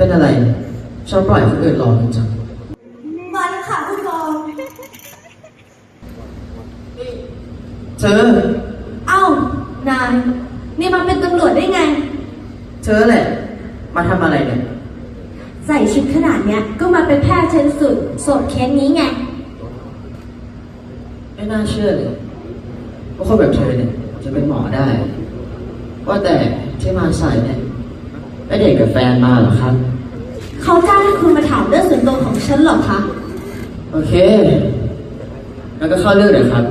อะไร ชอบปล่อยคนอื่นรอกันจังมาแล้วค่ะผู้กองเธอ เอ้านายนี่มาเป็นตำรวจได้ไง เธอแหละ มาทำอะไรเนี่ย ใส่ชุดขนาดเนี้ย ก็มาเป็นแพทย์เชิญสุดโสดเคสนี้ไง ไม่น่าเชื่อเลยว่าคนแบบเธอเนี่ยจะเป็นหมอได้ ว่าแต่ที่มาใส่เนี่ย ไปเด็กกับแฟนมาเหรอครับ เขาจ้างให้คุณมาถามเรื่องส่วนตัวของฉันเหรอคะ โอเค แล้วก็เข้าเรื่องเลยครับ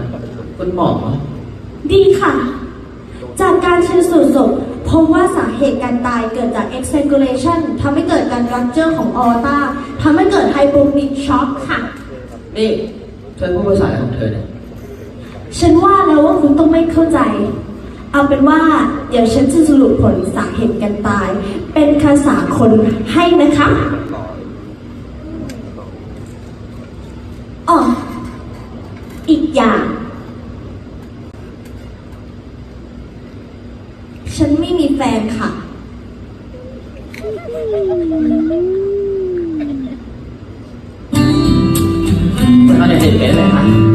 คุณหมอดีค่ะ จากการชันสูตรศพพบว่าสาเหตุการตายเกิดจาก excirculation ทำให้เกิดการรักเจอร์ของออตาทำให้เกิดไฮโปนิกช็อกค่ะ นี่เธอพูดภาษาอะไรของเธอเนี่ย ฉันว่าแล้วว่าคุณต้องไม่เข้าใจ เอาเป็นว่าเดี๋ยวฉันจะสรุปผลสาเหตุการตาย เป็นภาษาคนให้นะคะอ๋ออีกอย่าง ฉันไม่มีแฟนค่ะมาเด็กๆเป็นอะไรฮะ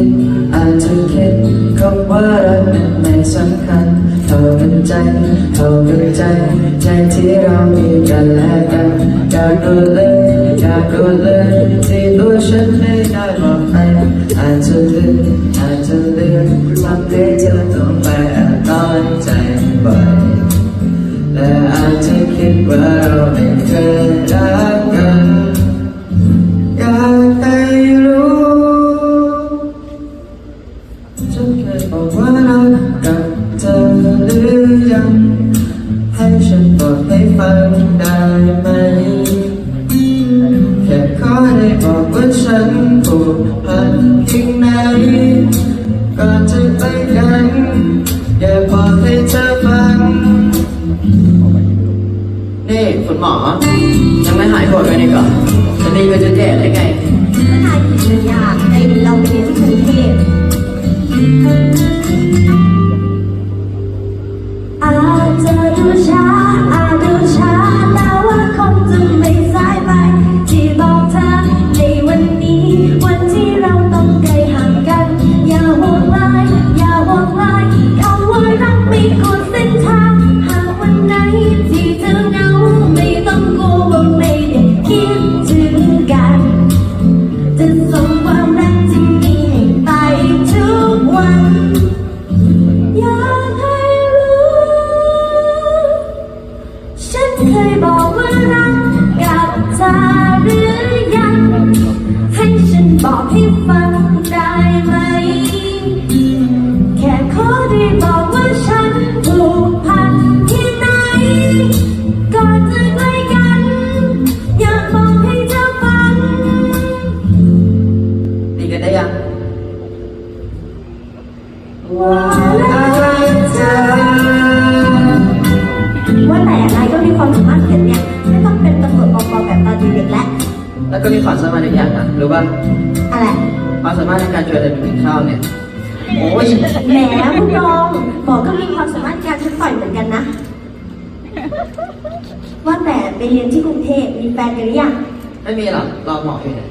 คิด อาจจะคิดคำว่ารักนั้นไม่สำคัญเท่ากันใจเท่ากันใจ ใจที่เรามีกันและกันอยากรู้เลยอยากรู้เลยที่ตัวฉันไม่ได้บอกใครอาจจะลืมอาจจะลืมทำให้เธอต้องไปแอบน้อยใจบ่อยและอาจจะคิดว่าเราไม่เคยรัก รือยัง ให้ฉันบอกให้ฟังได้ไหม แค่ขอได้บอกว่าฉันผูกพันเพียงไหนก่อนจะไปกันอย่าบอกให้เธอฟัง นี่คุณหมอยังไม่หายปวดกันอีกเหรอจะดีก็จะแก่ได้ไง บอกให้ฟังได้ไหม แค่ขอได้บอกว่าฉันผูกพันที่ไหน ก่อนจะใกล้กัน อยากบอกให้เธอฟังดีกันได้ยัง ว่ารักเธอว่าแต่นายก็มีความสามารถเขี แล้วก็มีความสามารถอีกอย่างนะรู้ป่ะอะไรความสามารถในการช่วยอะไรเป็นข้าวเนี่ย โอ้ยแหมผู้กองบอกก็มีความสามารถการชกต่อยเหมือนกันนะ ว่าแต่ไปเรียนที่กรุงเทพมีแฟนกันหรือยังไม่มีหรอกรอหมออยู่เนี่ย